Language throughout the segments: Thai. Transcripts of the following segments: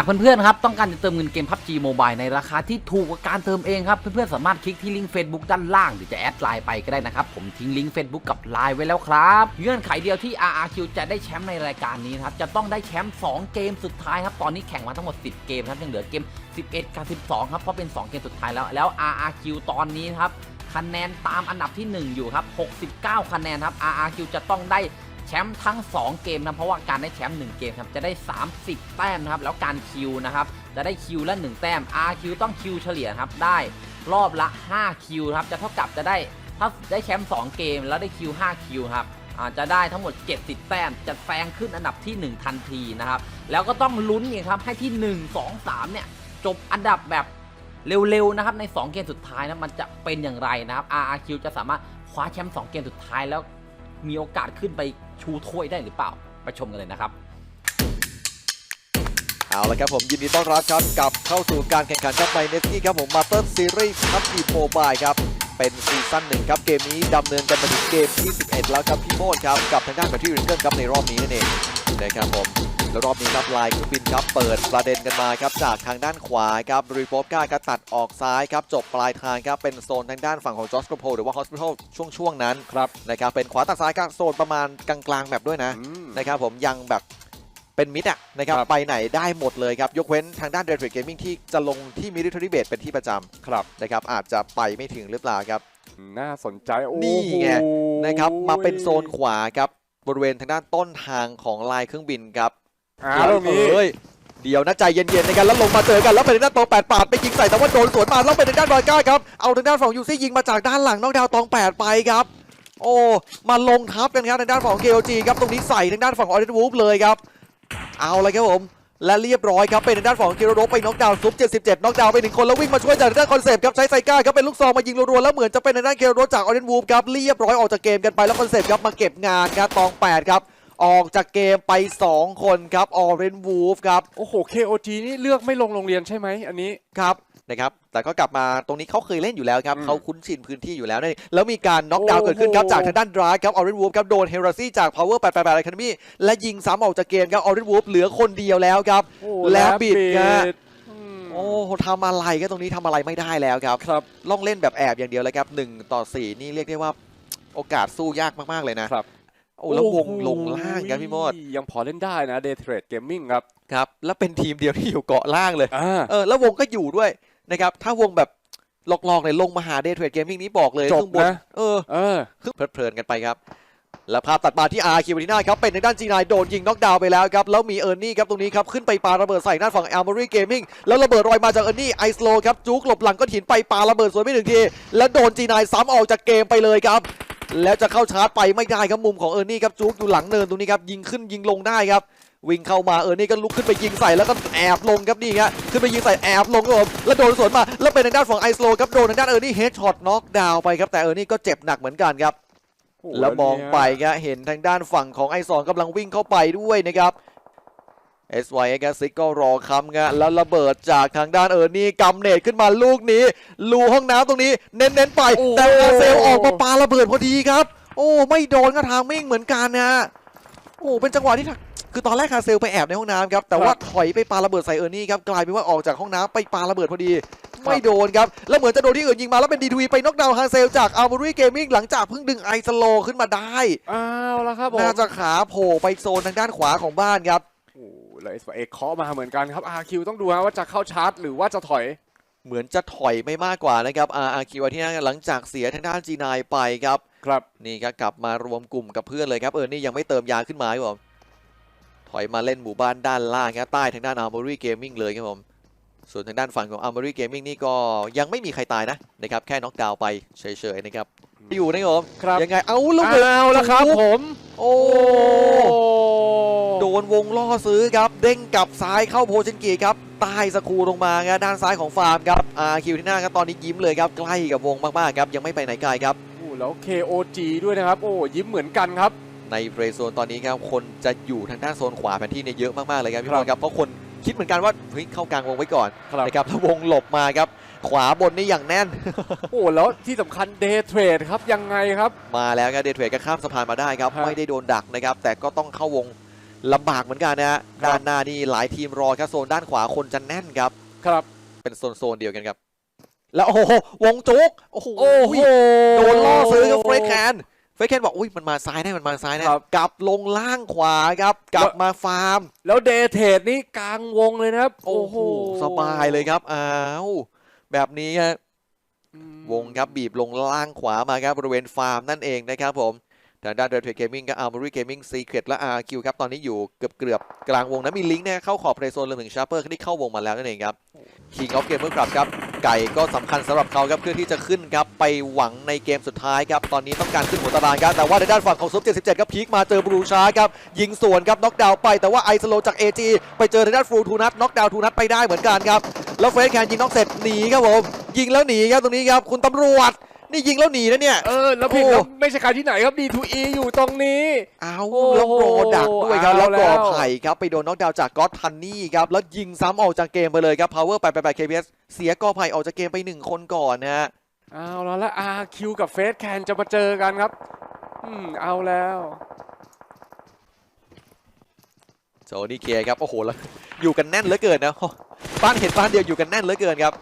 ากเพื่อนๆครับต้องการจะเติมเงินเกม PUBG Mobile ในราคาที่ถูกกว่าการเติมเองครับ เพื่อนๆสามารถคลิกที่ลิงก์ Facebook ด้านล่าง หรือจะแอดไลน์ไปก็ได้นะครับ ผมทิ้งลิงก์ Facebook กับไลน์ไว้แล้วครับ เงื่อนไขเดียวที่ RRQ จะได้แชมป์ในรายการนี้ครับ จะต้องได้แชมป์2เกมสุดท้ายครับ ตอนนี้แข่งมาทั้งหมด 10 เกมครับยังเหลือเกม 11 กับ 12 ครับเพราะเป็น 2 เกมสุดท้ายแล้วแล้ว RRQ ตอนนี้ครับคะแนนตามอันดับที่ 1 อยู่ครับ69 คะแนนครับ RRQ จะต้องได้ แชมป์ทั้ง 2 เกมนะเพราะว่าการได้แชมป์1เกมครับจะได้ 30 แต้มนะครับแล้วการคิวนะครับจะได้คิวละ 1 แต้ม RQ ต้องคิวเฉลี่ยครับได้รอบละ 5 คิวครับจะเท่ากับจะได้ถ้าได้แชมป์2เกมแล้วได้คิว5คิวครับจะได้ทั้งหมด 70 แต้ม จะแซงขึ้นอันดับที่ 1 ทันทีนะครับ แล้วก็ต้องลุ้นอีกครับให้ที่ 1 2 3 เนี่ย จบอันดับแบบเร็วๆนะครับใน 2 เกมสุดท้ายนะมันจะเป็นอย่างไรนะครับ RRQ จะสามารถคว้าแชมป์2เกมสุดท้ายแล้ว มีโอกาสขึ้นไปชูถ้วยได้หรือเปล่า ไปชมกันเลยนะครับเอาละครับผมยินดีต้อนรับครับกลับเข้าสู่การแข่งขันครับในเนสกี้ครับผมมาเตอร์ซีรีส์ครับทีโมบายครับ เป็นซีซั่นหนึ่งครับ เกมนี้ดำเนินกันมาถึงเกมที่ 11 แล้วครับพี่โมดครับ กับทางด้านแบตที่รินเกิลครับในรอบนี้นั่นเองนะครับผม แล้วรอบนี้ครับลายเครื่องบินครับเปิดประเด็นกันมาครับจากทางด้านขวาครับรีโปก้าครับตัดออกซ้ายครับจบปลายทางครับเป็นโซนทางด้านฝั่งของจอสโกโพหรือว่าฮอสพิทอลช่วงช่วงๆนั้นครับนะครับเป็นขวาตัดซ้ายครับโซนประมาณกลางๆแบบด้วยนะอืมนะครับผมยังแบบเป็นมิดอะนะครับครับไปไหนได้หมดเลยครับยกเว้นทางด้าน d ด r เ t เกมมิ่งที่จะลงที่ Military Base เป็นที่ประจครับำนะครับอาจจะไปไม่ถึงหรือเปล่าครับน่าสนใจโอ้นี่ไงโหนะครับมาเป็นโซนขวาครับบริเวณทางด้านต้นทางของลายเครื่องบินครับ อ่าตรงนี้เอ้ยเดี๋ยวนะใจเย็นๆในการแล้วลงมาเจอกันแล้วเป็นทางด้านตองแปดปาดไปยิงใส่แต่ว่าโดนสวนมาแล้วเป็นทางด้านบอยก้าครับเอาทางด้านฝั่งยูซี่ยิงมาจากด้านหลังนอกดาวตองแปดไปครับ โอ้มาลงทับกันครับทางด้านฝั่ง KOG ครับตรงนี้ใส่ทางด้านฝั่งออเรนวูฟเลยครับ เอาเลยครับผมและเรียบร้อยครับเป็นทางด้านฝั่งเกโรโดไปน็อกดาวน์ซุป 77 น็อกดาวน์ไปหนึ่งคนแล้ววิ่งมาช่วยจากทางด้านคอนเซปต์ครับใช้ไซก้าครับเป็นลูกซองมายิงรัวๆแล้วเหมือนจะเป็นทางด้านเกโรโดจากออเรนวูฟครับเรียบร้อยออกจากเกมกันไปแล้วคอนเซปต์ครับมาเก็บงานครับตอง 8 ครับ ออกจากเกมไป 2 คนครับออเรนวูฟครับโอ้โห KOG นี่เลือกไม่ลงโรงเรียนใช่ไหมอันนี้ ครับนะครับแต่ก็กลับมาตรงนี้เขาเคยเล่นอยู่แล้วครับอืมเขาคุ้นชินพื้นที่อยู่แล้วนี่แล้วมีการน็อกดาวน์เกิดขึ้นครับโอ้โหจากทางด้านดราครับออเรนวูฟครับโดนเฮราซี่จาก Power 888 Academy และยิงซ้ำออกจากเกมครับออเรนวูฟเหลือคนเดียวแล้วครับโอ้และบิดบิฮะอืมโอ้ทำอะไรก็ตรงนี้ทำอะไรไม่ได้แล้วครับครับล่องเล่นแบบแอบอย่างเดียวเลยครับ1ต่อ 4 นี่เรียกได้ว่าโอกาสสู้ยากมากๆเลยนะครับ โอ้แล้ววงโอ้โหลงล่างครับพี่โมดยังพอเล่นได้นะ Day Trade Gaming ครับครับ แล้วเป็นทีมเดียวที่อยู่เกาะล่างเลยอ่าเออแล้ววงก็อยู่ด้วยนะครับถ้าวงแบบหลอกๆเนี่ยลงมาหาเดย์เทรดเกมมิ่งนี้บอกเลยจบข้างบนนะเออเออคือเพลิดเพลินกันไปครับแล้วภาพตัดมาที่อาร์คิวติน่าครับ เป็นทางด้านจีนายโดนยิงน็อกดาวน์ไปแล้วครับ แล้วมีเอิร์นี่ครับ ตรงนี้ครับ ขึ้นไปปาระเบิดใส่หน้านฝั่งแอลมอรี่เกมมิ่งแล้วระเบิดรอยมาจากเอิร์นี่ไอสโลครับ จุกหลบหลังก็หินไปปาระเบิดสวนไม่หนึ่งที แล้วโดนจีนายซ้ำออกจากเกมไปเลยครับ แล้วจะเข้าชาร์จไปไม่ได้ครับมุมของเออร์นี่ครับจุกอยู่หลังเนินตรงนี้ครับยิงขึ้นยิงลงได้ครับวิ่งเข้ามาเออนี่ก็ลุกขึ้นไปยิงใส่แล้วก็แอบลงครับนี่ครับขึ้นไปยิงใส่แอบลงครับผมแล้วโดนสวนมาแล้วเป็นทางด้านฝั่งไอซ์โลครับโดนทางด้านเออร์นี่เฮดช็อตน็อกดาวน์ไปครับแต่เออร์นี่ก็เจ็บหนักเหมือนกันครับแล้วมองไปครับเห็นทางด้านฝั่งของไอซองกำลังวิ่งเข้าไปด้วยนะครับ SY แกซิกก็รอคำงะแล้วระเบิดจากทางด้านเออร์นี่กำเนตขึ้นมาลูกนี้รูห้องน้ำตรงนี้เน้นๆไปโอ้แต่อาเซลออกมาปาระเบิดพอดีครับ โอ้ ไม่โดนก็ทางมิ่งเหมือนกันนะฮะโอ้เป็นจังหวะที่ทางคือตอนแรกคาเซลไปแอบในห้องน้ำครับ แต่ว่าถอยไปปาระเบิดใส่เออร์นี่ครับ กลายเป็นว่าออกจากห้องน้ำไปปาระเบิดพอดี ไม่โดนครับ แล้วเหมือนจะโดนที่อื่นยิงมาแล้วเป็นดีทีไปน็อกดาวน์ฮาเซลจากอาร์มอรี่เกมมิ่งหลังจากเพิ่งดึงไอสโลขึ้นมาได้ อ้าวแล้วครับผมน่าจะขาโผล่ไปโซนทางด้านขวาของบ้านครับ โอ้โหแล้วเอสเอเคาะมาเหมือนกันครับ RQ ต้องดูฮะว่าจะเข้าชาร์จหรือว่าจะถอย เหมือนจะถอยไม่มากกว่านะครับอาร์คิวที่นั่นหลังจากเสียทางด้านจีนายไปครับ ครับนี่ครับกลับมารวมกลุ่มกับเพื่อนเลยครับ เออ นี่ยังไม่เติมยาขึ้นมาครับผม ถอยมาเล่นหมู่บ้านด้านล่างครับใต้ทางด้านอาร์มอรี่เกมมิ่งเลยครับผม ส่วนทางด้านฝั่งของอาร์มอรี่เกมมิ่งนี่ก็ยังไม่มีใครตายนะนะครับแค่น็อกดาวน์ไปเฉยๆนะครับอยู่นะครับผมครับ ยังไงเอาลูกอ้าวแล้วครับผมโอ้โดนวงล่อซื้อครับ เด้งกลับซ้ายเข้าโพชินกิครับใต้สกรูลงมาครับด้านซ้ายของฟาร์มครับอาคิวที่หน้าครับตอนนี้ยิ้มเลยครับใกล้กับวงมากๆครับยังไม่ไปไหนไกลครับโอ้แล้ว KOG ด้วยนะครับ โอ้ยิ้มเหมือนกันครับ ในเฟรโซนตอนนี้ครับคนจะอยู่ทางด้านโซนขวาแผนที่เนี่ยเยอะมากๆเลยครับพี่ครับบอลครับเพราะคน คิดเหมือนกันว่าเฮ้ยเข้ากลางวงไว้ก่อนครับนะครับแล้ววงหลบมาครับ ขวาบนนี่อย่างแน่น โอ้แล้วที่สำคัญ Day Trade ครับยังไงครับ มาแล้วครับเดทเวก็ข้ามสะพานมาได้ครับฮะไม่ได้โดนดักนะครับ แต่ก็ต้องเข้าวงลำบากเหมือนกันนะฮะด้านหน้านี่หลายทีมรอครับโซนด้านขวาคนจะแน่นครับครับเป็นโซนโซนเดียวกันครับ แล้วโอ้โหวงจุกโอ้โหโอ้โหโดนล่อซื้อครับเฟรดแคนเฟรดแคนบอกอุ้ยมันมาซ้ายแน่มันมาซ้ายแน่ครับกลับลงล่างขวาครับ กลับมาฟาร์ม แล้วเดทเทดนี่กลางวงเลยนะครับ โอ้โห สบายเลยครับอ้าวแบบนี้ฮะอืมวงครับบีบลงล่างขวามาครับบริเวณฟาร์มนั่นเองนะครับผม ทางด้านเด d เท a เกมมิ่งกับอาร์มอรี่เกมมิ่งซีเครตและ RQ ครับ ตอนนี้อยู่เกือบเกือบๆกลางวงนะมีลิงก์นะเข้าขอบเพลย์โซนรวมถึงชาร์เปอร์ที่เข้าวงมาแล้วนั่นเองครับ King of Gamer Club ครับ ไก่ก็สำคัญสำหรับเขาครับเพื่อที่จะขึ้นครับ ไปหวังในเกมสุดท้ายครับ ตอนนี้ต้องการขึ้นหัวตารางครับ แต่ว่าในด้านฝั่งของซุป77ครับพีคมาเจอบรูชาร์ครับ ยิงสวนครับน็อกดาวน์ไปแต่ว่าไอสโลจาก AG ไปเจอในด้านฟรูทูนัทน็อกดาวน์ทูนัทไปได้เหมือนกันครับแล้วเฟสแคนยิงน็อกเสร็จหนีครับผมยิงแล้วหนีครับตรงนี้ครับคุณตำรวจ นี่ยิงแล้วหนีนะเนี่ย เออแล้วผิดโอ้ครับไม่ใช่ใครที่ไหนครับ D2E อยู่ตรงนี้ เอาโอ้แล้วโปรดักด้วยครับเอาแล้วแล้วก่อไผ่ครับ ไปโดนน็อกดาวน์จากก็อตทันนี่ครับ แล้วยิงซ้ำออกจากเกมไปเลยครับ Power 888 KPS เสียก่อไผ่ออกจากเกมไปหนึ่งคนก่อนนะฮะเอาแล้วแล้ว RQ กับเฟสแคนจะมาเจอกันครับ อืมเอาแล้วโซนี่เคครับโอ้โหแล้วอยู่กันแน่นเหลือเกินนะบ้านเห็นบ้านเดียวอยู่กันแน่นเหลือเกินครับ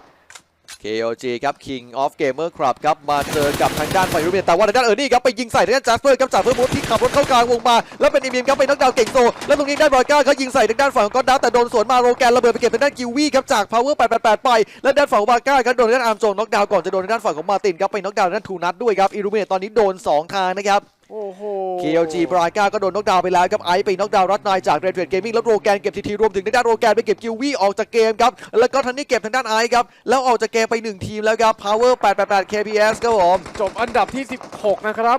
KOG ครับ King of Gamer Club ครับ มาเจอกับทางด้านไฟรูเมียแต่ว่าทางด้านเออร์นี่ครับ ไปยิงใส่ทางด้านจัสเปอร์ครับจากเพื่อนบูธที่ขับรถเข้ากลางวงมา แล้วเป็นอีเมียมครับไปน็อกดาวเก่งโซ แล้วตรงนี้ได้บอยก้าเขายิงใส่ทางด้านฝั่งของก็อดดาวแต่โดนสวนมาโรแกนระเบิดไปเก็บทางด้านกิววี่ครับจาก Power 888 ไป แล้วด้านฝั่งของบาก้าครับโดนทางด้านอาร์มโจนน็อกดาวก่อนจะโดนทางด้านฝั่งของมาตินครับไปน็อกดาวน์ทางด้านทูนัทด้วยครับอิรูเมียตอนนี้โดนสองทางนะครับ โอ้โห KLG บรายก้าก็โดนน็อกดาวน์ไปแล้วครับไอซ์ไปน็อกดาวน์รัดนายจากเรดเวดเกมมิ่งแล้วโรแกนเก็บทีทีรวมถึงทางด้านโรแกนไปเก็บกิววี่ออกจากเกมครับ แล้วก็ทันนี่เก็บทางด้านไอซ์ครับ แล้วออกจากเกมไป 1 ทีมแล้วครับ Power 888 KPS ครับผมจบอันดับที่ 16 นะครับ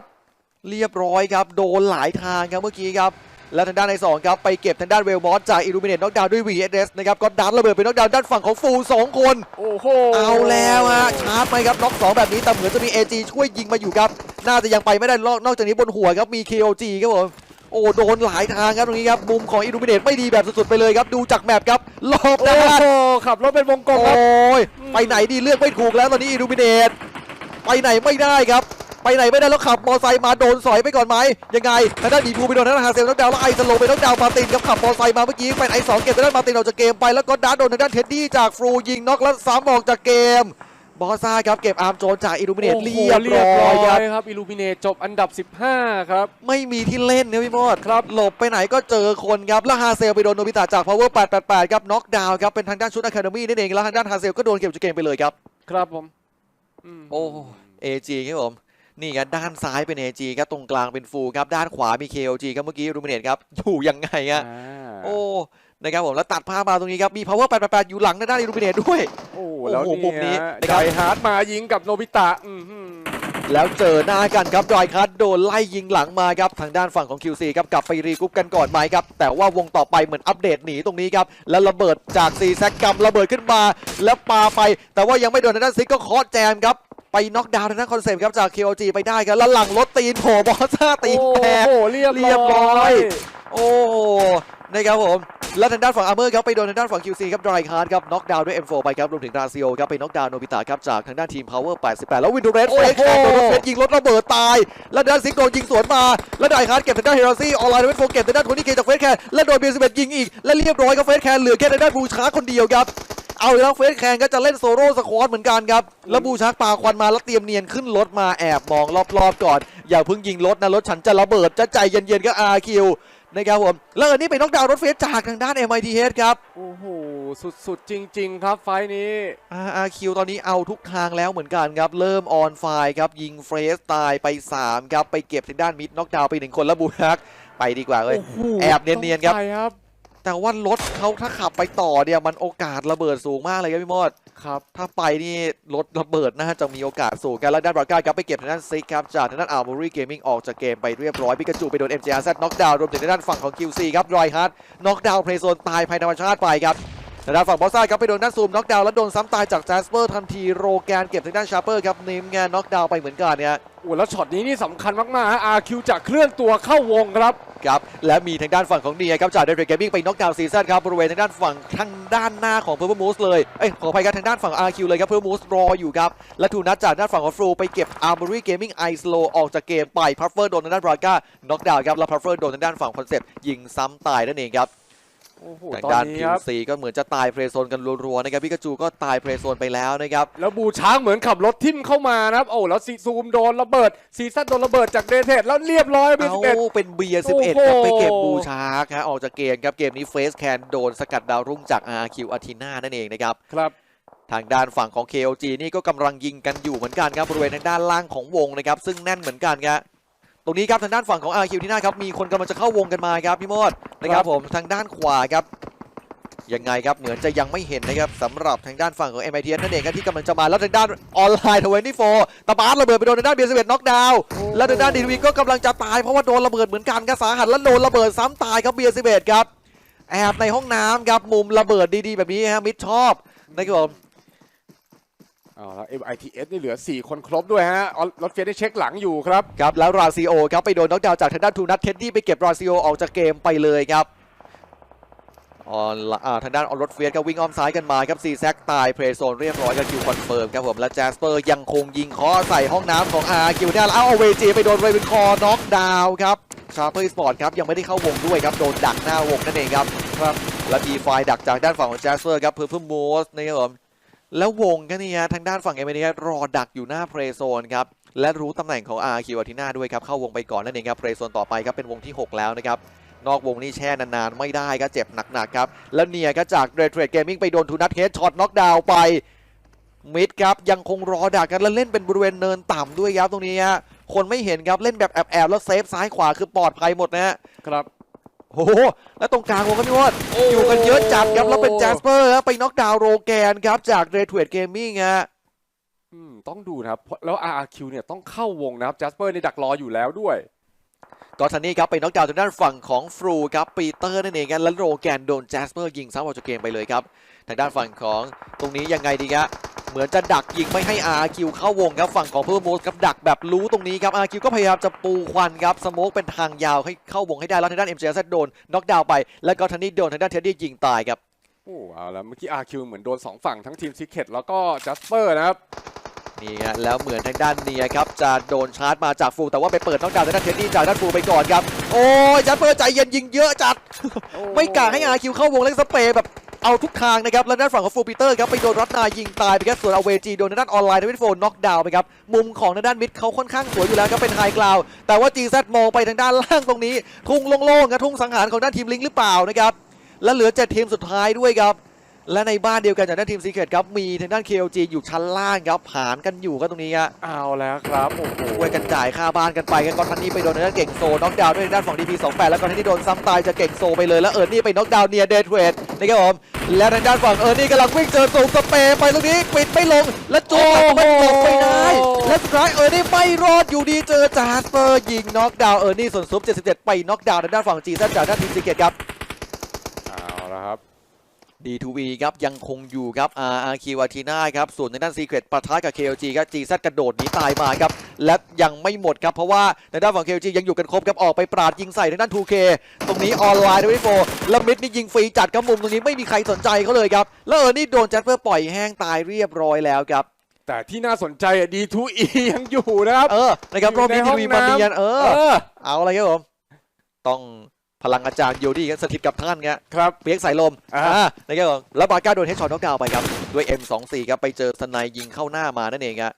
เรียบร้อยครับ โดนหลายทางครับเมื่อกี้ครับแล้วทางด้านใน2ครับ ไปเก็บทางด้านเวลมอสจากอิลูมิเนตน็อกดาวน์ด้วย VSS นะครับก็ดันระเบิดไปน็อกดาวน์ด้านฝั่งของฟูลสองคน โอ้โห เอาแล้วฮะชาร์จไหมครับน็อกสองแบบนี้แต่เหมือนจะมี AG ช่วยยิงมาอยู่ครับ น่าจะยังไปไม่ได้นอกนอกจากนี้บนหัวครับมี KOG ครับผมโอ้โดนหลายทางครับตรงนี้ครับมุมของอิลูมิเนตไม่ดีแบบสุดๆไปเลยครับดูจากแมปครับหลบโอ้ด้านโหขับรถเป็นวงกลมโอครับ้ยอืมไปไหนดีเลือกไม่ถูกแล้วตอนนี้อิลูมิเนตไปไหนไม่ได้ครับไปไหนไม่ได้แล้วขับมอไซค์มาโดนสอยไปก่อนไหมยังไงทางด้านดีภูไปโดนทางด้านฮาเซลน็อกดาวน์แล้วไอสโลไปน็อกดาวน์มาตินครับขับมอไซค์มาเมื่อกี้เป็นไอสองเก็บทางด้านมาตินออกจากเกมไปแล้วก็ดัดโดนทางด้านเท็ดดี้จากฟรูยิงน็อกแล้วซ้ำออกจากเกม บอสซ่าครับเก็บอาร์มโจนจากอิลูมิเนตโอ้โหเรียบร้อยครับครับอิลูมิเนตจบอันดับ 15 ครับ ไม่มีที่เล่นนะพี่มดครับ หลบไปไหนก็เจอคนครับ แล้วฮาเซลไปโดนโนบิตะจาก Power 888 ครับน็อกดาวน์ครับ เป็นทางด้านชุดอะคาเดมี่นั่นเอง แล้วทางด้านฮาเซลก็โดนเก็บจากเกมไปเลยครับ ครับผมมโอ้ AG ครับผมนี่ครับด้านซ้ายเป็น AG ครับตรงกลางเป็นฟูครับด้านขวามี KOG ครับเมื่อกี้รูมิเนตครับอยู่ยังไงอะอ่าโอ้ นะครับผมแล้วตัดภาพมาตรงนี้ครับมี Power 888อยู่หลังด้านอิลูมิเนตด้วย โอ้โอ้โหแล้วมุมนี้เนี่ยนะครับไดฮาร์ดมายิงกับโนบิตะอื้อหือแล้วเจอหน้ากันครับดอยคัทโดนไล่ยิงหลังมาครับทางด้านฝั่งของ QC ครับกลับไปรีกรุ๊ปกันก่อนไหมครับ แต่ว่าวงต่อไปเหมือนอัปเดตหนีตรงนี้ครับ แล้วระเบิดจากซีแซกกำระเบิดขึ้นมา แล้วปาไป แต่ว่ายังไม่โดนทางด้านซิกก็เคาะแจมครับ ไปน็อกดาวน์ทางด้านคอนเซปต์ครับจาก KOG ไปได้ครับ แล้วหลังรถตีนโผล่บอสซ่าตีนแตก โอ้โหเรียบเรียบร้ร้ออย ย โอ้โหนะครับผม แล้วทางด้านฝั่งอาร์เมอร์ครับไปโดนทางด้านฝั่ง QC ครับดรายคาร์ดครับน็อกดาวน์ด้วย M4 ไปครับรวมถึงราซิโอครับไปน็อกดาวน์โนบิตะครับจากทางด้านทีม Power 88 แล้ววินดูเรสโอ้เฟโหสแคร์โดนรถเฟสยิงรถระเบิดตาย แล้วด้านซิกโดนยิงสวนมา แล้วดรายคาร์ดเก็บทางด้านเฮโรซี่ออนไลน์เวทโฟเก็บทางด้านโทนี่เคจากเฟสแคร์แล้วโดนเบียร์สิบเอ็ดยิงอีกและเรียบร้อยครับเฟสแคร์เหลือแค่ทางด้านบูชาร์คนเดียวครับเอาแล้วเฟสแคนก็จะเล่นโซโล่สควอตเหมือนกันครับ แล้วบูชักปาควันมาแล้วเตรียมเนียนขึ้นรถมาแอบมองรอบๆก่อน อย่าเพิ่งยิงรถนะ รถฉันจะระเบิดจะใจเย็นๆก็อาคิว นะครับผมแล้วอันนี้เป็นน็อกดาวน์รถเฟสจากทางด้าน MITH ครับโอ้โห สุด ๆ จริง ๆ ครับไฟล์นี้ RRQ ตอนนี้เอาทุกทางแล้วเหมือนกันครับ เริ่มออนไฟครับ ยิงเฟรสตายไป 3 ครับ ไปเก็บทางด้านมิดน็อกดาวน์ไปหนึ่งคนแล้วบูชัก ไปดีกว่าเลยโอ้โหแอบเนียนๆครับต้องไปครับ แต่ว่ารถเขาถ้าขับไปต่อเนี่ยมันโอกาสระเบิดสูงมากเลยครับพี่มด ครับ ถ้าไปนี่รถระเบิดน่าจะมีโอกาสสูงกันแล้วด้านบราก้าครับไปเก็บทางด้านซิกครับจากทางด้านอาร์มอรี่เกมมิ่งออกจากเกมไปเรียบร้อยพิกาจูไปโดน MJRZ น็อกดาวน์รวมถึงทางด้านฝั่งของ QC ครับรอยฮาร์ดน็อกดาวน์เพลย์โซนตายภายในธรรมชาติไปครับ ทางด้านฝั่งบอสซ่าครับไปโดนด้านซูมน็อกดาวน์แล้วโดนซ้ำตายจากแจสเปอร์ทันทีโรแกนเก็บทางด้านชาร์เปอร์ครับเนมงานน็อกดาวน์ไปเหมือนกันเนี่ยโอ้แล้วช็อตนี้นี่สำคัญมากๆฮะ RQ จะเคลื่อนตัวเข้าวงครับครับและมีทางด้านฝั่งของเนียครับจากเดรเกมมิ่งไปน็อกดาวน์ซีซั่นครับบริเวณทางด้านฝั่งทางด้านหน้าของเพอร์ m มูสเลยเอ้ยขออภัยครับทางด้านฝั่ง RQ เลยครับเพอร์ m มูสรออยู่ครับและทูนัทจากด้านฝั่งของฟลูไปเก็บอาร์บอรี่เกมมิ่งไอสโลออกจากเกมไปพัฟเฟอร์โดนทางด้านบราก้าน็อกดาวน์ครับแล้วพัฟเฟอร์โดนทางด้านฝั่งคอนเซปต์ยิงซ้ำตายนั่นเองครับ โอ้โหทางตอนด้านนี้ทีคมรับ ซีก็เหมือนจะตายเพลย์โซนกันรัวๆนะครับพิกาจูก็ตายเพลย์โซนไปแล้วนะครับ แล้วบูช้างเหมือนขับรถทิ่มเข้ามานะครับ โอ้แล้วซีซูมโดนระเบิด ซีซั่นโดนระเบิดจากเดเทสแล้วเรียบร้อยเบเอาสเอ็ด เป็นเบียร์โอ้โห11ครับไปเก็บบูชาร์กฮะออกจากเกมครับ เกมนี้เฟสแคนโดนสกัดดาวรุ่งจาก RQ อาทิน่านั่นเองนะครับ ครับ ทางด้านฝั่งของ KOG นี่ก็กำลังยิงกันอยู่เหมือนกันครับ บริเวณทางด้านล่างของวงนะครับ ซึ่งแน่นเหมือนกันครับต รงนี้ครับทางด้านฝั่งของ RQ ที่หน้าครับมีคนกำลังจะเข้าวงกันมาครับพี่โมดนะครับผมทางด้านขวาครับยังไงครับเหมือนจะยังไม่เห็นนะครับสำหรับทางด้านฝั่งของ MITS นั่นเองครับที่กำลังจะมาแล้วทางด้านออนไลน์24ตะบาสระเบิดไปโดนทางด้านเบียร์สิบเอ็ดน็อกดาวน์แล้วทางด้านดีวีก็กำลังจะตายเพราะว่าโดนระเบิดเหมือนกันครับสาหัสแล้วโดนระเบิดซ้ำตายครับเบียร์สิบเอ็ดครับแอบในห้องน้ำครับมุมระเบิดดีๆ แบบนี้ฮะมิดชอบนะครับผม เอาแล้ว MITS นี่เหลือ 4 คนครบด้วยฮะเอารถเฟียสได้เช็คหลังอยู่ครับ ครับ แล้วราซิโอครับไปโดนน็อกดาวน์จากทางด้านทูนัทเท็ดดี้ไปเก็บราซิโอออกจากเกมไปเลยครับออนละอ่าทางด้านออนรถเฟียสก็วิ่งอ้อมซ้ายกันมาครับซีแซกตายเพลย์โซนเรียบร้อยกับคิวคอนเฟิร์มครับผม และแจสเปอร์ยังคงยิงเคอใส่ห้องน้ำของอาคิวได้แล้วเอาเอาเวจีไปโดนเรวินคอร์น็อกดาวน์ครับชาร์เปอร์สปอร์ตครับยังไม่ได้เข้าวงด้วยครับโดนดักหน้าวงนั่นเองครับครับและมีไฟดักจากด้านฝั่งของแจสเปอร์ครับเพื่อเพิ่มมูสนะครับผม แล้ววงก็นี่ฮะทางด้านฝั่งเอเมเนียรอดักอยู่หน้าเพลย์โซนครับและรู้ตำแหน่งของ RQ อาทิน่าด้วยครับเข้าวงไปก่อนนั่นเองครับเพลย์โซนต่อไปครับเป็นวงที่ 6 แล้วนะครับนอกวงนี่แช่นานๆ ไม่ได้ก็เจ็บหนักๆครับ แล้วเนียก็จากเรทเทรดเกมมิ่งไปโดนทูนัทเฮดช็อตน็อกดาวไป มิดครับ ยังคงรอดักกัน แล้วเล่นเป็นบริเวณเนินต่ำด้วยครับตรงนี้ฮะคนไม่เห็นครับ เล่นแบบแอบๆแล้วเซฟซ้ายขวาคือปลอดภัยหมดนะครับ โอ้โห แล้วตรงกลางวงก็พี่วอดอยู่กันเยอะจัดครับ แล้วเป็นแจสเปอร์ครับไปน็อกดาวน์โรแกนครับจากเรทเทรดเกมมิ่งฮะอืมต้องดูนะครับเพราะแล้ว RQ เนี่ยต้องเข้าวงนะครับจัสเปอร์ในดักรออยู่แล้วด้วยกอทันนี่ครับไปน็อกดาวน์ทางด้านฝั่งของฟรูครับปีเตอร์นั่นเองครับแล้วโรแกนโดนแจสเปอร์ยิงซ้ำออกจากเกมไปเลยครับ ทางด้านฝั่งของตรงนี้ยังไงดีครับ เหมือนจะดักยิงไม่ให้ RQ เข้าวงครับฝั่งของเพิ่มโมสครับดักแบบรู้ตรงนี้ครับ RQ ก็พยายามจะปูควันครับสโมกเป็นทางยาวให้เข้าวงให้ได้แล้วทางด้าน MJS โดนน็อกดาวน์ไป แล้วก็ทันนี่โดนทางด้านเท็ดดี้ยิงตายครับโอ้เอาแล้วเมื่อกี้ RQ เหมือนโดน2ฝั่งทั้งทีมซิกเก็ตแล้วก็จัสเปอร์นะครับนี่ฮะแล้วเหมือนทางด้านเนียครับจะโดนชาร์จมาจากฟูแต่ว่าไปเปิดน็อกดาวน์ทางด้านเท็ดดี้จากด้านฟูไปก่อนครับ โอ้ยจัสเปอร์ใจเย็นยิงเยอะจัด ไม่กล้าให้อาคิวเข้าวงเล่นสเปรย์แบบ เอาทุกทางนะครับ แล้วด้านฝั่งของฟูปีเตอร์ครับไปโดนรัตนายิงตายไปครับส่วนเอาเวจีโดนในด้านออนไลน์ในวิดโฟนน็อกดาวน์ไปครับมุมของในด้านมิดเขาค่อนข้างสวยอยู่แล้วครับเป็นไฮกราวแต่ว่า GZ มองไปทางด้านล่างตรงนี้ ทุ่งโล่งๆครับทุ่งสังหารของด้านทีมลิงหรือเปล่านะครับและเหลือเจ็ดทีมสุดท้ายด้วยครับ และในบ้านเดียวกันจากด้านทีมซีเครตครับมีทางด้าน KLG อยู่ชั้นล่างครับผานกันอยู่ครับตรงนี้ครับเอาแล้วครับโอ้โหช่วยกันจ่ายค่าบ้านกันไปกันก่อนทันนี้ไปโดนทางด้านเก่งโซน็อกดาวน์ด้วยทางด้านฝั่ง DP 28แล้วก่อนทันนี้โดนซ้ำตายจะเก่งโซไปเลยแล้วเอิร์นี่ไปน็อกดาวน์เนียเดทเวดนะครับผมและทางด้านฝั่งเอิร์นี่กำลังวิ่งเจอสูงสเปรย์ไปตรงนี้ปิดไม่ลงและจูบมันจบไม่ได้และสุดท้ายเอิร์นี่ไม่รอดอยู่ดีเจอจาสเปอร์ยิงน็อกดาวน์เอิร์นี่ส่วนซุป77 ไปน็อกดาวน์ทางด้านฝั่งจีซันจากด้านทีมซีเกตครับเอาแล้วครับ D2V ครับยังคงอยู่ครับ RRQ อาทีน่าครับส่วนในด้าน Secret ปะทะกับ KLG ครับ GZ กระโดดหนีตายมาครับและยังไม่หมดครับเพราะว่าในด้านฝั่ง KLG ยังอยู่กันครบครับออกไปปราดยิงใส่ในด้าน 2K ตรงนี้ออนไลน์ด้วยโฟแล้วมิดนี่ยิงฟรีจัดครับมุมตรงนี้ไม่มีใครสนใจเขาเลยครับแล้วเออนี่โดนแจ็คเปอร์ปล่อยแห้งตายเรียบร้อยแล้วครับแต่ที่น่าสนใจอะ D2E ยังอยู่นะครับเออนะครับรอบนี้อยู่ทีในห้องวีมาน้ำเนียนเอเอออ เอาอะไรครับผมต้อง พลังอาจารย์โยดี้ครับสถิตกับท่านครับครับเปียกสายลมอ่าอ่านะครับผมแล้วบาก้าโดนเฮดช็อตน็อกดาวน์ไปครับ ด้วย M24 ครับไปเจอสไนด์ยิงเข้าหน้ามานั่นเองครับ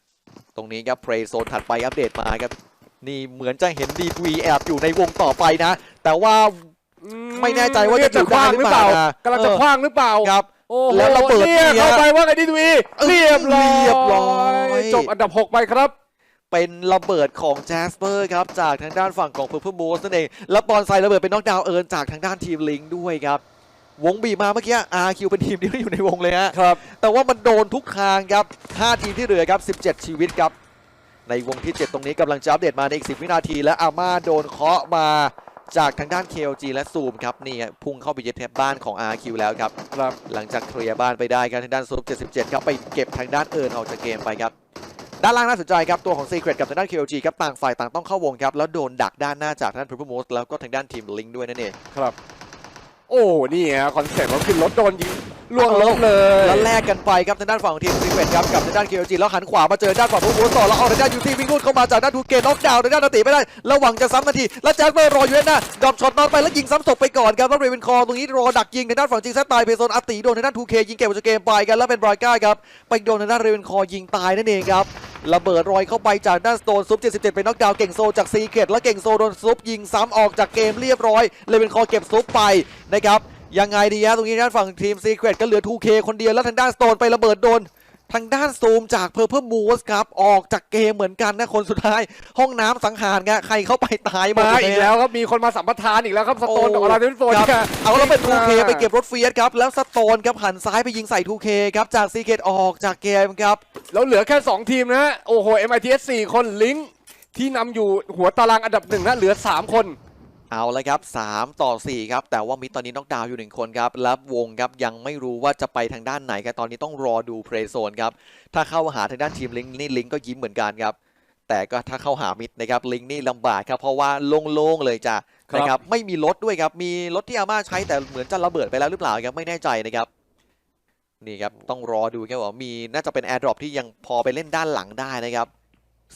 ตรงนี้ครับเพลย์โซนถัดไปอัปเดตมาครับ นี่เหมือนจะเห็น D2 แอบอยู่ในวงต่อไปนะ แต่ว่าอืไม่แน่ใจว่าจะจะคว้างหรือเปล่าอยู่ได้หรือเปล่านะกำลังจะเออคว้างหรือเปล่าครับโอ้โหแล้วระเบิดเนี่ยนี่ฮะเข้าไปว่าไง D2E เออเรียบร้อยเรียบร้อยจบอันดับ 6 ไปครับ เป็นระเบิดของแจสเปอร์ครับ จากทางด้านฝั่งของ Purple Moose นั่นเอง แล้วบอลไซระเบิดเป็นน็อกดาวน์เอิร์นจากทางด้านทีมลิงด้วยครับ วงบีบมาเมื่อกี้ RQ เป็นทีมเดียวที่อยู่ในวงเลยฮะครับ แต่ว่ามันโดนทุกทางครับ 5 ทีมที่เหลือครับ 17 ชีวิตครับ ในวงที่ 7 ตรงนี้กำลังจะอัปเดตมาในอีก 10 วินาที และอาม่าโดนเคาะมาจากทางด้าน KLG และซูมครับนี่ฮะพุ่งเข้าไปยึดแทบบ้านของ RQ แล้วครับครับ หลังจากเคลียร์บ้านไปได้ครับทางด้านซูม77 ครับไปเก็บทางด้านเอิร์นออกจากเกมไปครับ ด้านล่างน่าสนใจครับ ตัวของ Secret กับทางด้าน KLG ครับต่างฝ่ายต่างต้องเข้าวงครับ แล้วโดนดักด้านหน้าจากทางด้าน Purple Moose แล้วก็ทางด้านทีม Link ด้วยนั่นเอง ครับ โอ้นี่ฮะคอนเซ็ปต์ก็คือรถโดนยิงล่วงลบเลยแล้วแลกกันไปครับทางด้านฝั่งของทีม Secret ครับกับทางด้าน KLG แล้วหันขวามาเจอด้านฝั่ง Purple Moose ต่อแล้วเอาทางด้านยูซีวิ่งรุ่นเข้ามาจากด้านทูเกตน็อกดาวน์ทางด้านนาติไม่ได้ระหวังจะซ้ำนาที แล้วแจ็คเบอร์รออยู่ด้านหน้าดรอปช็อตนอนไปแล้วยิงซ้ำศพไปก่อนครับแล้วเรเวนคอร์ตรงนี้รอดักยิงทางด้านฝั่งจริงแซตตายเพโซนอาติโดนทางด้านทูเคยิงเก็บออกจากเกมไปกันแล้วเป็นบรายก้าครับไปโดนทางด้านเรเวนคอร์ยิงตายนั่นเองครับ ระเบิดรอยเข้าไปจากด้านสโตนซุป 77 เป็นน็อกดาวน์เก่งโซจากซีเกตและเก่งโซโดนซุปยิงซ้ำออกจากเกมเรียบร้อย เลยเป็นคอเก็บซุปไปนะครับยังไงดีฮะตรงนี้ด้านฝั่งทีมซีเกตก็เหลือ 2K คนเดียวแล้วทางด้านสโตนไประเบิดโดน ทางด้านซูมจากเพอร์เพ m มูสครับ ออกจากเกมเหมือนกันนะ คนสุดท้าย ห้องน้ำสังหารไงใครเข้าไปตายหมดมาเลยอีกแล้วครับ มีคนมาสัมปทานอีกแล้วครับ สโตนโอ้กับอลาเดนโฟนครับเอาแล้วเป็น 2K ไปเก็บรถเฟียสครับ แล้วสโตนครับหันซ้ายไปยิงใส่ 2K ครับ จากซีเกตออกจากเกมครับ แล้วเหลือแค่ 2 ทีมนะฮะโอ้โห MITS 4คนลิงก์ที่นำอยู่หัวตารางอันดับหนึ่งนะเหลือ 3 คน เอาละครับ 3 ต่อ 4 ครับ แต่ว่ามิดตอนนี้น็อกดาวน์อยู่ 1 คนครับ แล้ววงครับ ยังไม่รู้ว่าจะไปทางด้านไหนครับตอนนี้ต้องรอดูเพลย์โซนครับ ถ้าเข้าหาทางด้านทีมลิงก์นี่ลิงก์ก็ยิ้มเหมือนกันครับ แต่ก็ถ้าเข้าหามิดนะครับลิงก์นี่ลำบากครับ เพราะว่าโล่งๆเลยจ้ะครับนะครับไม่มีรถด้วยครับ มีรถที่อาม่าใช้แต่เหมือนจะระเบิดไปแล้วหรือเปล่าครับไม่แน่ใจนะครับนี่ครับต้องรอดูครับว่ามีน่าจะเป็นแอร์ดรอปที่ยังพอไปเล่นด้านหลังได้นะครับ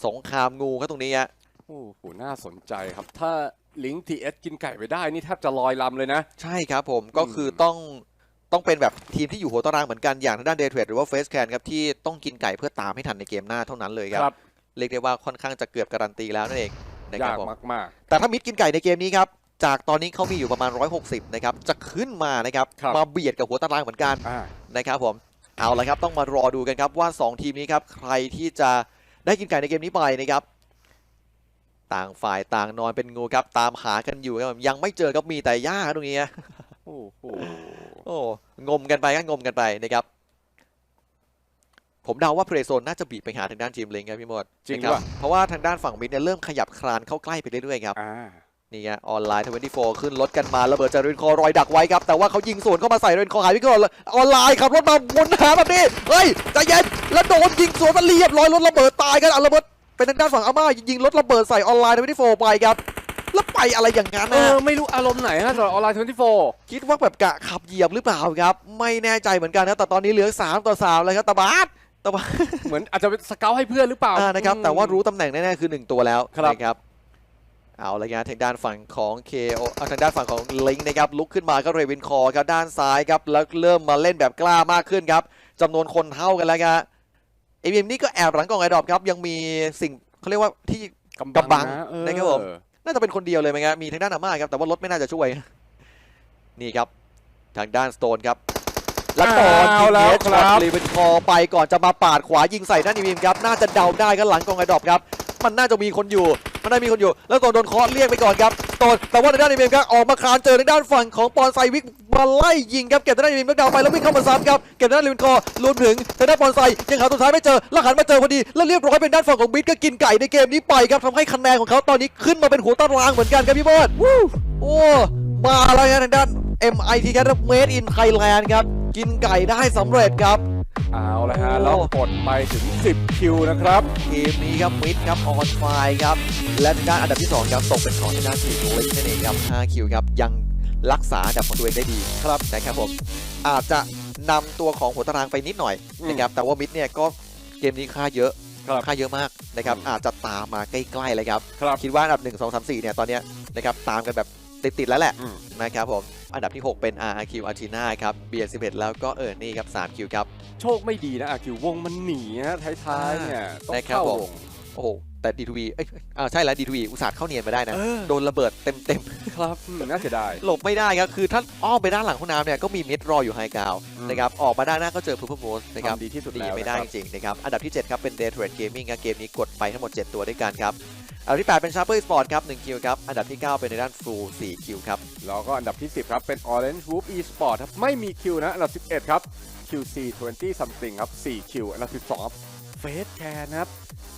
สงครามงูครับตรงนี้ฮะโอ้โหน่าสนใจครับถ้า ลิงก์ TS กินไก่ไปได้นี่แทบจะลอยลำเลยนะ ใช่ครับผมก็คือต้องต้องเป็นแบบทีมที่อยู่หัวตารางเหมือนกันอย่างทางด้านเดย์เทรดหรือว่าเฟสแคนครับที่ต้องกินไก่เพื่อตามให้ทันในเกมหน้าเท่านั้นเลยครับครับเรียกได้ว่าค่อนข้างจะเกือบการันตีแล้วนั่นเองนะครัยาบกผมมากแต่ถ้ามิดกินไก่ในเกมนี้ครับจากตอนนี้เขามีอยู่ประมาณ 160 นะครับ จะขึ้นมานะครับครับมาเบียดกับหัวตารางเหมือนกันๆอ่านะครับผมเอาละครับต้องมารอดูกันครับว่า 2 ทีมนี้ครับใครที่จะได้กินไก่ในเกมนี้ไปนะครับ ต่างฝ่ายต่างนอนเป็นงูครับตามหากันอยู่ครับผมยังไม่เจอครับมีแต่หญ้าตรงนี้โอ้โหโอ้งมกันไปก็งมกันไปนะครับ ผมเดาว่าเพลย์โซนน่าจะบีบไปหาทางด้านทีมเลงครับพี่หมดจริงนะคป่ะเพราะว่าทางด้านฝั่งมิดเนี่ยเริ่มขยับคลานเข้าใกล้ไปเรื่อยๆครับอ่านี่ไงออนไลน์24ขึ้นรถกันมาระเบิดจากเรนคอรอยดักไว้ครับ แต่ว่าเขายิงสวนเข้ามาใส่เรนคอหายไปก่อนเลยออนไลน์ขับรถมาวนหาแบบนี้เฮ้ยใจเย็นแล้วโดนยิงสวนมาเรียบร้อยรถระเบิดตายกันอะระเบิด เป็นทางด้านฝั่งอาม่ายิงรถระเบิดใส่ออนไลน์24ไปครับแล้วไปอะไรอย่างนั้นเอนะอไม่รู้อารมณ์ไหนฮะสำหรับออนไลน์24คิดว่าแบบกะขับเหยียบหรือเปล่าครับ ไม่แน่ใจเหมือนกันนะแต่ตอนนี้เหลือ3ต่อ3เลยครับตะบาดตะบาดเหมือนอาจจะเป็นสเกลให้เพื่อนหรือเปล่า อ่านะครับอืมแต่ว่ารู้ตำแหน่งแน่ๆคือ 1 ตัวแล้วครับ นะครับเอาละงานทางด้านฝั่งของ KO เอาทางด้านฝั่งของลิงนะครับลุกขึ้นมาก็เรวินคอร์ครับด้านซ้ายครับแล้วเริ่มมาเล่นแบบกล้ามากขึ้นครับจำนวนคนเท่ากันแล้วครับ เอ็มนี่ก็แอบหลังกล่องไอดอปครับยังมีสิ่งเขาเรียกว่าที่กำบังนะเออนะครับผมน่าจะเป็นคนเดียวเลยไหมครับมีทางด้านอาม่าครับแต่ว่ารถไม่น่าจะช่วย นี่ครับ ทางด้านสโตนครับแล้วก่อนยิงเอาแล้เฮวดช็อตครับรีเวนคอไปก่อนจะมาปาดขวายิงใส่ด้านอีวิมครับน่าจะเดาได้กันหลังกองไอดอปครับ มันน่าจะมีคนอยู่ มันน่ามีคนอยู่ แล้วตนโดนเคาะเรียกไปก่อนครับโตนแต่ว่าทางด้านอีวิมครับออกมาคลานเจอทางด้านฝั่งของปอนไซวิกมาไล่ยิงครับเก็บทางด้านอีวิมแล้วเดาไปแล้ววิ่งเข้ามาซ้ำครับเก็บด้านรีเวนคอรวมถึงทางด้านปอนไซยังหาตัวท้ายไม่เจอแล้วหันมาเจอพอดีแล้วเรียบร้อยเป็นด้านฝั่งของบิ๊กก็กินไก่ในเกมนี้ไปครับทำให้คะแนนของเขาตอนนี้ขึ้นมาเป็นหัวตารางเหมือนกันครับพี่เบิร์ดโอ้มาแล้วครับทางด้าน MIT ครับ Made in Thailand ครับกินไก่ได้สำเร็จครับ เอาละฮะโอ้แล้วกดไปถึง 10 คิวนะครับ เกมนี้ครับมิดครับออนไฟครับ และทางด้านอันดับที่ 2 ครับ ตกเป็นของทางด้านทีมเล็กนั่นเองครับ5คิวครับ ยังรักษาอันดับของตัวเองได้ดีครับนะครับผมอาจจะนำตัวของหัวตารางไปนิดหน่อยอืมนะครับแต่ว่ามิดเนี่ยก็เกมนี้ค่าเยอะครับค่าเยอะมากนะครับอืมอาจจะตามมาใกล้ๆเลยครับครับ คิดว่าอันดับ 1 2 3 4เนี่ยตอนเนี้ยนะครับตามกันแบบติดๆแล้วแหละอืมนะครับผม อันดับที่ 6 เป็น RRQ Argentina ครับ BS11 แล้วก็เออร์นี่ครับ3คิวครับ โชคไม่ดีนะอาคิววงมันหนีนะท้ายๆเนี่ยต้องนะครับเข้าผมวง โอ้โหแต่ D2V เอ้ยอ่าใช่แล้ว D2V อุตส่าห์เข้าเนียนมาได้นะ เออ โดนระเบิดเต็มครับอืมน่าเสียดาย ๆ หลบไม่ได้ครับ คือถ้าอ้อมไปด้านหลังห้องน้ำเนี่ยก็มีมิดรออยู่ไฮกราวอืม นะครับ ออกมาด้านหน้าก็เจอ Purple Moose นะครับทำดีที่สุดดีแล้วไม่ได้นะคจรับริงๆนะครับ อันดับที่ 7 ครับ เป็น Day Trade Gaming ครับเกมนี้กดไปทั้งหมด 7 ตัวด้วยกันครับ อันดับที่ 8 เป็น Sharper Sport ครับ1คิวครับ อันดับที่ 9 เป็นในด้าน Full 4คิวครับ แล้วก็อันดับที่ 10 ครับ เป็น Orange Group Esport ครับ ไม่มีคิวนะ อันดับ 11 ครับ QC 20 something ครับ4คิวอันดับ 12 ครับ Face Can ครับ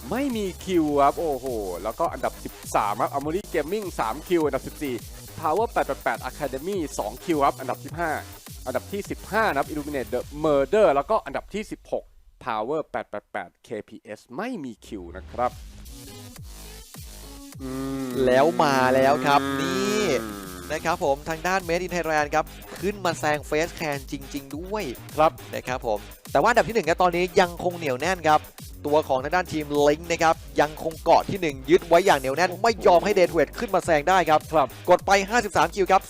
ไม่มีคิวครับ โอ้โห แล้วก็อันดับ 13 ครับ Amory Gaming 3 คิว อันดับ 14 Power 888 Academy 2 คิวครับ อันดับที่5อันดับที่ 15 นะครับ Illuminate the Murder แล้วก็อันดับที่ 16 Power 888 KPS ไม่มีคิวนะครับแล้วมาแล้วครับนี่ นะครับผมทางด้าน Made in Thailand ครับขึ้นมาแซงเฟสแคนจริง ๆ ด้วยครับนะครับผมแต่ว่าอันดับที่1ครับตอนนี้ยังคงเหนียวแน่นครับตัวของทางด้านทีมลิงนะครับยังคงเกาะที่ 1 ยึดไว้อย่างเหนียวแน่น ไม่ยอมให้เดนเวดขึ้นมาแซงได้ครับครับ กดไป 53 คิวครับ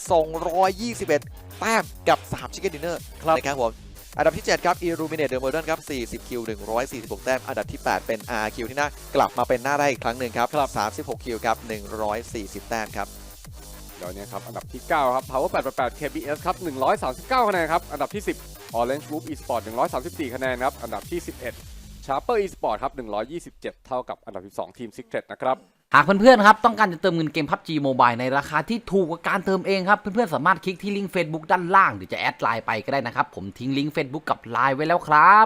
221 แต้มกับ 3 ชิคเก้นดินเนอร์ครับนะครับผมอันดับที่ 7 ครับ Illuminate the Modern ครับ 40 คิว 146 แต้ม อันดับที่ 8 เป็น RQ ที่น่ากลับมาเป็นหน้าได้อีกครั้งหนึ่งครับ 36 คิวครับ 140 แต้มครับ เดี๋ยวนี้ครับ อันดับที่ 9 ครับ Power 888 KBS ครับ 139 คะแนนครับ อันดับที่ 10 Orange Group Esport 134 คะแนนครับ อันดับที่ 11 Sharper Esport ครับ 127 เท่ากับอันดับที่2ทีม Secret นะครับหากเพื่อนๆครับต้องการจะเติมเงินเกม PUBG Mobile ในราคาที่ถูกกว่าการเติมเองครับ เพื่อนๆสามารถคลิกที่ลิงก์ Facebook ด้านล่างหรือจะแอดไลน์ไปก็ได้นะครับ ผมทิ้งลิงก์ Facebook กับไลน์ไว้แล้วครับ